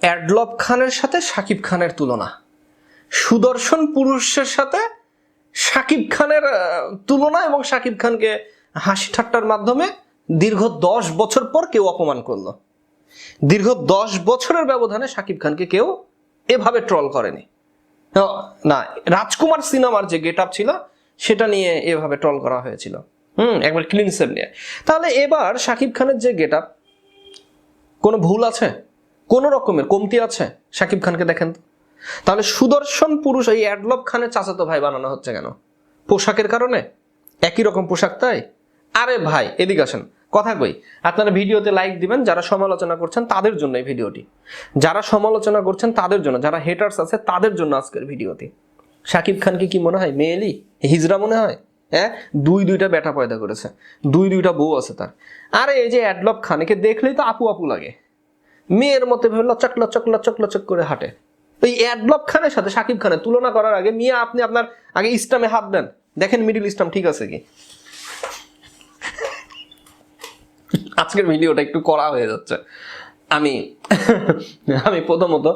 অ্যাডলব খানের সাথে শাকিব খানের তুলনা। সুদর্শন পুরুষের সাথে শাকিব খানের তুলনা এবং শাকিব খানকে হাসি ঠাট্টার মাধ্যমে দীর্ঘ দশ বছর পর কেউ অপমান করল। দীর্ঘ দশ বছরের ব্যবধানে শাকিব খানকে কেউ এভাবে ট্রল করেনি। না, রাজকুমার সিনেমার যে গেট আপ ছিল, সেটা নিয়ে এভাবে ট্রল করা হয়েছিল। হুম, একবার ক্লিন সেভ নিয়ে। তাহলে এবার শাকিব খানের যে গেট আপ কোনো ভুল আছে? কোনো রকমের কমতি আছে? শাকিব খানকে দেখেন তো। তাহলে সুদর্শন পুরুষ এই অ্যাডলব খানের চাচাতো ভাই বানানো হচ্ছে কেন? পোশাকের কারণে? একই রকম পোশাক তাই? আরে ভাই, এদিকে আসেন। কথা কই, আপনারা ভিডিওতে লাইক দিবেন, যারা সমালোচনা করছেন তাদের জন্য এই ভিডিওটি। যারা সমালোচনা করছেন তাদের জন্য, যারা হেটার্স আছে তাদের জন্য আজকের ভিডিওটি। শাকিব খানকে কি মনে হয়? মেয়েলি? হিজরা মনে হয়? হ্যাঁ? দুই দুইটা বেটা পয়দা করেছে। দুই দুইটা বউ আছে তার। আরে এই যে অ্যাডলব খান, একে দেখলেই তো আপু আপু লাগে। মেয়ের মতো ভেবে লচক লচক লচক লচক করে হাঁটে। এই অ্যাডলব খানের সাথে শাকিব খানের তুলনা করার আগে মিয়া, আপনি আপনার আগে ইসলামে হাত দেন। দেখেন মিডিল ইসলাম ঠিক আছে কি? আজকের ভিডিওটা একটু করা হয়ে যাচ্ছে। আমি আমি প্রথমত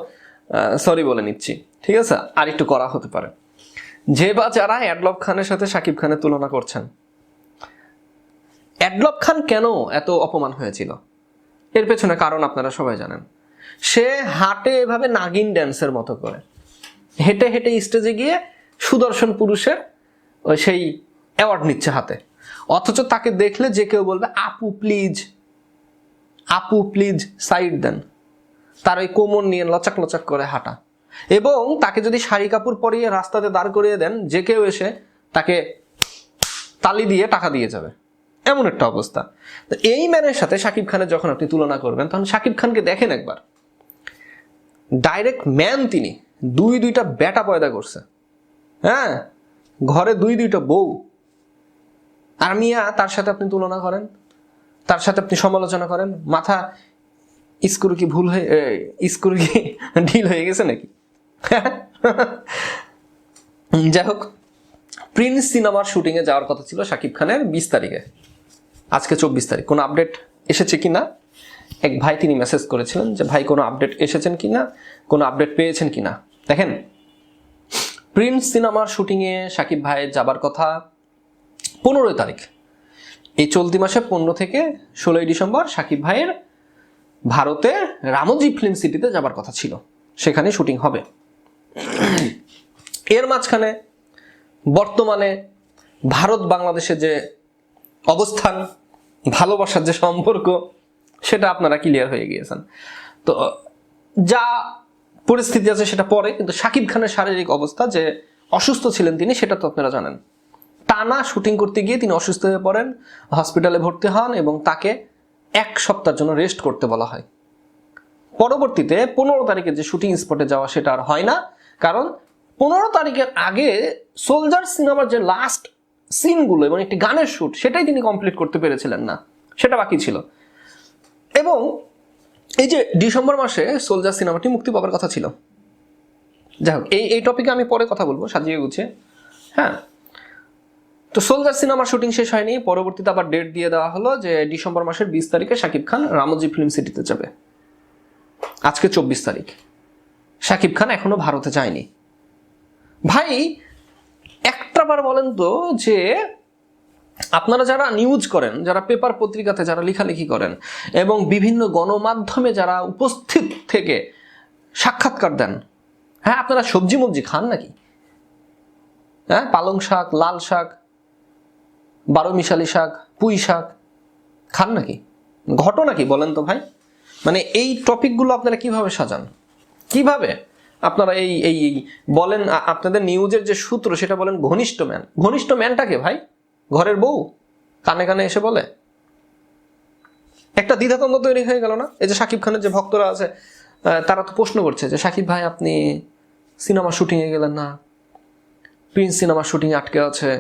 সরি বলে নিচ্ছি। ঠিক আছে? আর একটু করা হতে পারে। যে বা যারা অ্যাডলব খানের সাথে শাকিব খানের তুলনা করছেন, অ্যাডলব খান কেন এত অপমান হয়েছিল? এর পেছনে কারণ আপনারা সবাই জানেন। সে হাঁটে এভাবে নাগিন ড্যান্সের মতো করে। হেঁটে হেঁটে স্টেজে গিয়ে সুদর্শন পুরুষের সেই অ্যাওয়ার্ড নিচ্ছে হাতে। অথচ তাকে দেখলে যে কেউ বলবে, আপু প্লিজ আপু প্লিজ সাইড দেন। তার ওই কোমর নিয়ে লচাক লচাক করে হাঁটা। এবং তাকে যদি শাড়ি কাপড় পরিয়ে রাস্তাতে দাঁড় করিয়ে দেন, যে কেউ এসে তাকে তালি দিয়ে টাকা দিয়ে যাবে। এমন একটা অবস্থা। তো এই ম্যানের সাথে শাকিব খানের যখন আপনি তুলনা করবেন, তখন শাকিব খানকে দেখেন একবার। ডাইরেক্ট ম্যান তিনি। দুই দুইটা ব্যাটা পয়দা করছে। হ্যাঁ? ঘরে দুই দুইটা বউ। আর মিয়া, তার সাথে আপনি তুলনা করেন। তার সাথে আপনি সমালোচনা করেন। মাথা স্ক্রু কি ভুল হয়ে স্ক্রু কি ঢিল হয়ে গেছে নাকি? যাই হোক প্রিন্স সিনেমার শুটিংয়ে যাওয়ার কথা ছিল শাকিব খানের বিশ তারিখে। আজকে চব্বিশ তারিখ। কোনো আপডেট এসেছে কি না এক ভাই তিনি মেসেজ করেছিলেন যে, ভাই, কোনো আপডেট এসেছেন কি না কোনো আপডেট পেয়েছেন কি না দেখেন প্রিন্স সিনেমার শুটিংয়ে শাকিব ভাইয়ের যাবার কথা পনেরোই তারিখ। এই চলতি মাসে পনেরো থেকে ষোলোই ডিসেম্বর শাকিব ভাইয়ের ভারতে রামজি ফিল্ম সিটিতে যাবার কথা ছিল। সেখানে শুটিং হবে। এর মাঝখানে বর্তমানে ভারত বাংলাদেশে যে অবস্থান ভালোবাসার যে সম্পর্ক, সেটা আপনারা ক্লিয়ার হয়ে গিয়েছেন। তো, যা পরিস্থিতি আছে সেটা পরে, কিন্তু শাকিব খানের শারীরিক অবস্থা যে অসুস্থ ছিলেন তিনি, সেটা তো আপনারা জানেন। টানা শুটিং করতে গিয়ে তিনি অসুস্থ হয়ে পড়েন হসপিটালে ভর্তি হন এবং তাকে এক সপ্তাহের জন্য রেস্ট করতে বলা হয়। পরবর্তীতে পনেরো তারিখে যে শুটিং স্পটে যাওয়া, সেটা আর হয় না। কারণ, পনেরো তারিখের আগে সোলজার সিনেমার যে লাস্ট সিনগুলো এবং একটি গানের শ্যুট সেটাই তিনি কমপ্লিট করতে পেরেছিলেন না। সেটা বাকি ছিল। এবং এই যে ডিসেম্বর মাসে সোলজার সিনেমাটি মুক্তি পাওয়ার কথা ছিল। যাই হোক, এই এই টপিকে আমি পরে কথা বলব, সাজিয়ে গুছিয়ে। হ্যাঁ? তো সোলজার সিনেমার শুটিং শেষ হয়নি। পরবর্তীতে আবার ডেট দিয়ে দেওয়া হলো যে ডিসেম্বর মাসের বিশ তারিখে শাকিব খান রামজি ফিল্ম সিটিতে যাবে। আজকে চব্বিশ তারিখ। শাকিব খান এখনও ভারতে যায়নি। ভাই একটাবার বলেন তো যে আপনারা যারা নিউজ করেন, যারা পেপার পত্রিকাতে যারা লেখালেখি করেন এবং বিভিন্ন গণমাধ্যমে যারা উপস্থিত থেকে সাক্ষাৎকার দেন হ্যাঁ আপনারা সবজি মবজি খান নাকি? হ্যাঁ পালং শাক, লাল শাক, বারো মিশালি শাক, পুঁই শাক খান নাকি? ঘটনা কি বলেন তো ভাই? মানে এই টপিকগুলো আপনারা কীভাবে সাজান? কীভাবে? আপনারা এই এই বলেন আপনাদের নিউজের যে সূত্র, সেটা বলেন ঘনিষ্ঠ ম্যান ঘনিষ্ঠ ম্যানটাকে ভাই? ঘরের বউ? কানে কানে এসে বলে। একটা দ্বিধাদ্বন্দ্ব তৈরি হয়ে গেল না? এই যে শাকিব খানের যে ভক্তরা আছে তারা তো প্রশ্ন করছে যে শাকিব ভাই, আপনি সিনেমা শুটিংয়ে গেলেন না? প্রিন্স সিনেমা শুটিং আটকে আছে।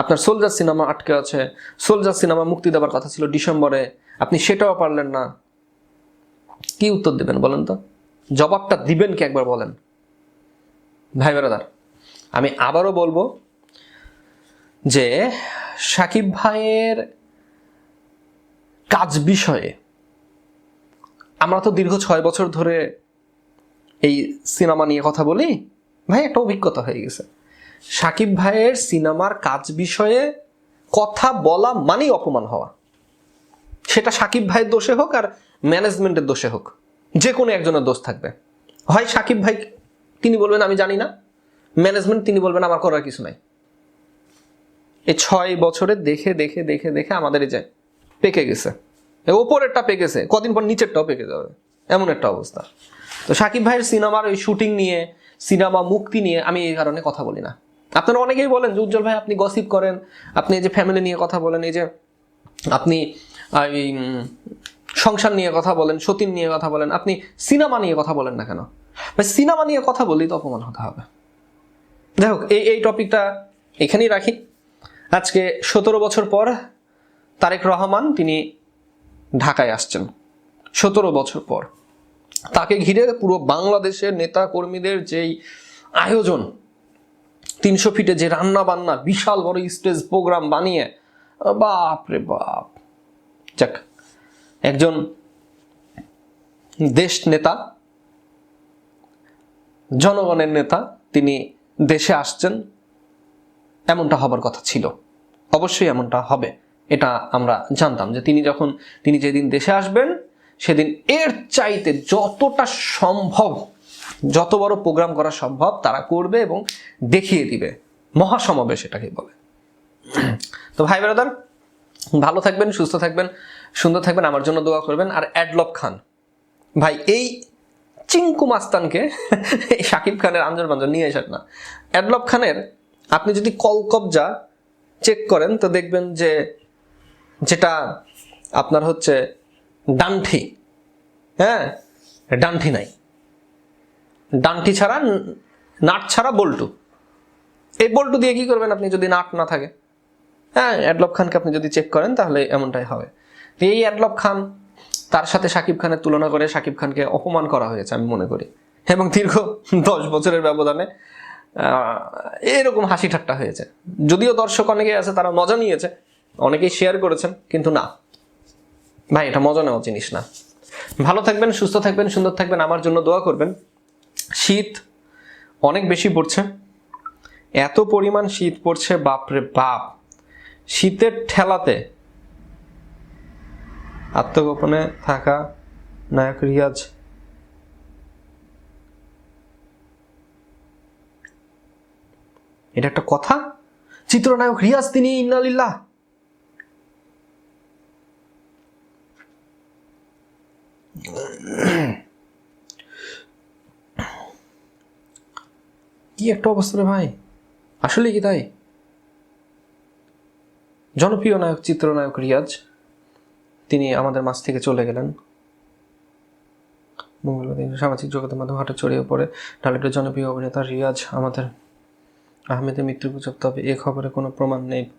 আপনার সোলজার সিনেমা আটকে আছে। সোলজার সিনেমা মুক্তি দেওয়ার কথা ছিল ডিসেম্বরে। আপনি সেটাও পারলেন না। কি উত্তর দেবেন বলেন তো? জবাবটা দিবেন কি একবার বলেন? ভাই বেরাদার, আমি আবারও বলব যে সাকিব ভাইয়ের কাজ বিষয়ে আমরা তো দীর্ঘ ছয় বছর ধরে এই সিনেমা নিয়ে কথা বলি, ভাই একটা অভিজ্ঞতা হয়ে গেছে। সাকিব ভাইয়ের সিনেমার কাজ বিষয়ে কথা বলা মানেই অপমান হওয়া। সেটা সাকিব ভাইয়ের দোষে হোক আর ম্যানেজমেন্টের দোষে হোক। যে কোনো একজনের দোষ থাকবে। হয় সাকিব ভাই, তিনি বলবেন, আমি জানি না। ম্যানেজমেন্ট তিনি বলবেন, আমার করার কিছু নাই। এই ছয় বছরে দেখে দেখে দেখে দেখে আমাদের যে পেকে গেছে। ওপরেরটা পেকেছে, কদিন পর নিচেরটাও পেকে যাবে। এমন একটা অবস্থা। তো সাকিব ভাইয়ের সিনেমার ওই শুটিং নিয়ে, সিনেমা মুক্তি নিয়ে আমি এই কারণে কথা বলি না। আপনারা অনেকেই বলেন যে, উজ্জ্বল ভাই, আপনি গসিপ করেন, আপনি এই যে ফ্যামিলি নিয়ে কথা বলেন, এই যে আপনি সংসার নিয়ে কথা বলেন, সতীন নিয়ে কথা বলেন, আপনি সিনেমা নিয়ে কথা বলেন না কেন? ভাই, সিনেমা নিয়ে কথা বললেই তো অপমান হতে হবে। যাই হোক, এই এই টপিকটা এখানেই রাখি। আজকে সতেরো বছর পর তারেক রহমান তিনি ঢাকায় আসছেন। সতেরো বছর পর। তাকে ঘিরে পুরো বাংলাদেশের নেতা কর্মীদের যেই আয়োজন, তিনশো ফিটে যে রান্না বান্না বিশাল বড় স্টেজ প্রোগ্রাম বানিয়ে বাপ রে বাপ। যাক একজন দেশ নেতা, জনগণের নেতা, তিনি দেশে আসছেন, এমনটা হবার কথা ছিল। অবশ্যই এমনটা হবে, এটা আমরা জানতাম যে তিনি যখন, তিনি যেদিন দেশে আসবেন, সেদিন এর চাইতে যতটা সম্ভব, যত বড় প্রোগ্রাম করা সম্ভব, তারা করবে এবং দেখিয়ে দিবে। মহাসমাবেশ এটাকে বলে। তো ভাই ব্রাদার ভালো থাকবেন, সুস্থ থাকবেন, সুন্দর থাকবেন, আমার জন্য দোয়া করবেন। আর অ্যাডলব খান, ভাই, এই চিঙ্কু মাস্তানকে শাকিব খানের আঞ্জর বাঞ্জর নিয়ে আসেন না। অ্যাডলব খানের, আপনি যদি কলকবজা চেক করেন, তো দেখবেন যে যেটা আপনার হচ্ছে ডান্ঠি। হ্যাঁ? ডান্ঠি নাই। ডান্ঠি ছাড়া, নাট ছাড়া বল্টু। এই বল্টু দিয়ে কি করবেন আপনি যদি নাট না থাকে? হ্যাঁ অ্যাডলব খানকে আপনি যদি চেক করেন, তাহলে এমনটাই হবে। এই অ্যাডলব খান, তার সাথে শাকিব খানের তুলনা করে শাকিব খানকে অপমান করা হয়েছে, আমি মনে করি। এবং দীর্ঘ দশ বছরের ব্যবধানে এরকম হাসি ঠাট্টা হয়েছে। যদিও দর্শক অনেকেই আছে, তারা মজা নিয়েছে। অনেকেই শেয়ার করেছেন, কিন্তু না। ভাই, এটা মজা নেওয়া জিনিস না। ভালো থাকবেন, সুস্থ থাকবেন, সুন্দর থাকবেন, আমার জন্য দোয়া করবেন। শীত অনেক বেশি পড়ছে। এত পরিমাণ শীত পড়ছে, বাপরে বাপ। শীতের ঠেলাতে আত্মগোপনে থাকা নায়ক রিয়াজ এটা একটা কথা? চিত্রনায়ক রিয়াজ তিনি ইন্নালিল্লাহ। কি একটা অবস্থা রে ভাই? আসলে কি তাই? জনপ্রিয় নায়ক, চিত্রনায়ক রিয়াজ, তিনি আমাদের মাঝ থেকে চলে গেলেন। মঙ্গলবার সামাজিক যোগাযোগ মাধ্যমে হঠাৎ ছড়িয়ে পড়ে ঢালিউডের জনপ্রিয় অভিনেতা রিয়াজ, আমাদের আহমেদের মৃত্যুর গুজব। তবে এ খবরে কোনো প্রমাণ নেই।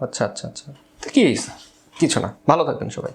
আচ্ছা আচ্ছা আচ্ছা। কি কিছু না। ভালো থাকবেন সবাই।